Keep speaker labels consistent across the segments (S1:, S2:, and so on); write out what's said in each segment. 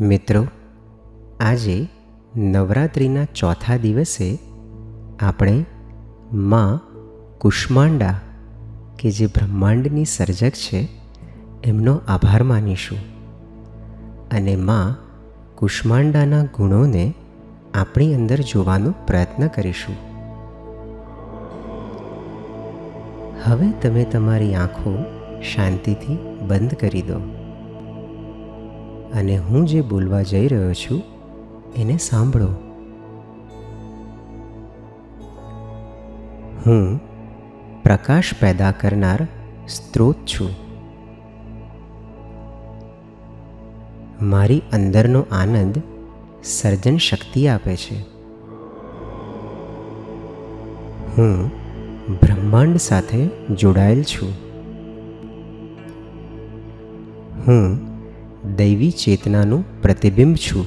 S1: મિત્રો, આજે નવરાત્રિના ચોથા દિવસે આપણે માં કુષ્માંડા, કે જે બ્રહ્માંડની સર્જક છે, એમનો આભાર માનીશું. અને માં કુષ્માંડાના ગુણોને આપણી અંદર જોવાનો પ્રયત્ન કરીશું. હવે તમે તમારી આંખો શાંતિથી બંધ કરી દો. અને હું જે બોલવા જઈ રહ્યો છું, એને સાંભળો. હું પ્રકાશ પેદા કરનાર સ્ત્રોત છું. મારી અંદરનો આનંદ સર્જન શક્તિ આપે છે. હું બ્રહ્માંડ સાથે જોડાયેલ છું. હું દૈવી ચેતનાનું પ્રતિબિંબ છું.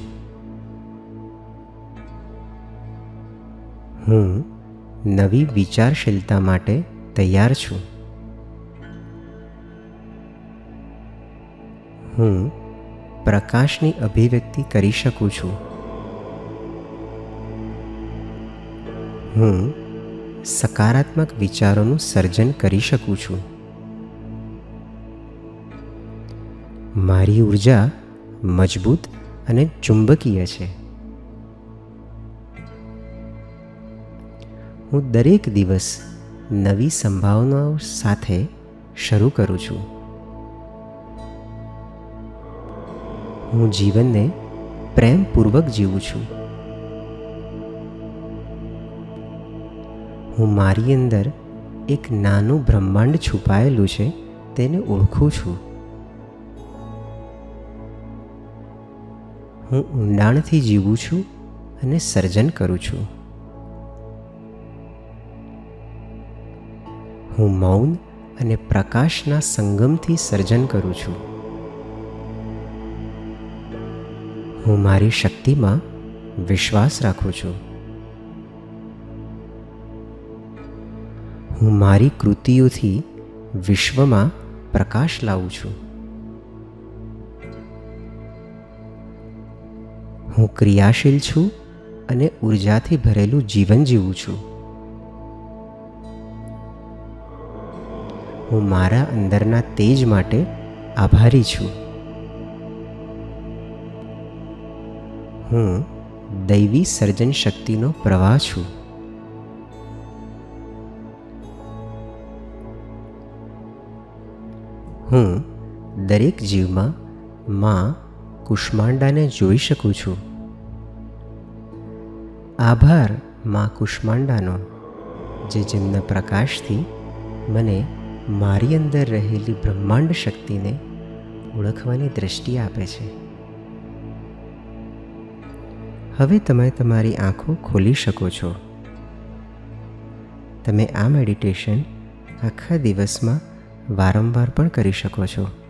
S1: હું નવી વિચારશીલતા માટે તૈયાર છું. હું પ્રકાશની અભિવ્યક્તિ કરી શકું છું. હું સકારાત્મક વિચારોનું સર્જન કરી શકું છું. મારી ઊર્જા મજબૂત અને ચુંબકીય છે. હું દરેક દિવસ નવી સંભાવનાઓ સાથે શરૂ કરું છું. હું જીવનને પ્રેમપૂર્વક જીવું છું. હું મારી અંદર એક નાનું બ્રહ્માંડ છુપાયેલું છે, તેને ઓળખું છું. હું ઊંડાણથી જીવું છું અને સર્જન કરું છું. હું મૌન અને પ્રકાશના સંગમથી સર્જન કરું છું. હું મારી શક્તિમાં વિશ્વાસ રાખું છું. હું મારી કૃતિઓથી વિશ્વમાં પ્રકાશ લાવું છું. હું ક્રિયાશીલ છું અને ઉર્જાથી ભરેલું જીવન જીવું છું. હું મારા અંદરના તેજ માટે આભારી છું. હું દૈવી સર્જન શક્તિનો પ્રવાહ છું. હું દરેક જીવમાં માં કુષ્માંડાને જોઈ શકું છું. આભાર, માં કુષ્માંડાનો, જે જેમના પ્રકાશથી મને મારી અંદર રહેલી બ્રહ્માંડ શક્તિને ઓળખવાની દૃષ્ટિ આપે છે. હવે તમે તમારી આંખો ખોલી શકો છો. તમે આ મેડિટેશન આખા દિવસમાં વારંવાર પણ કરી શકો છો.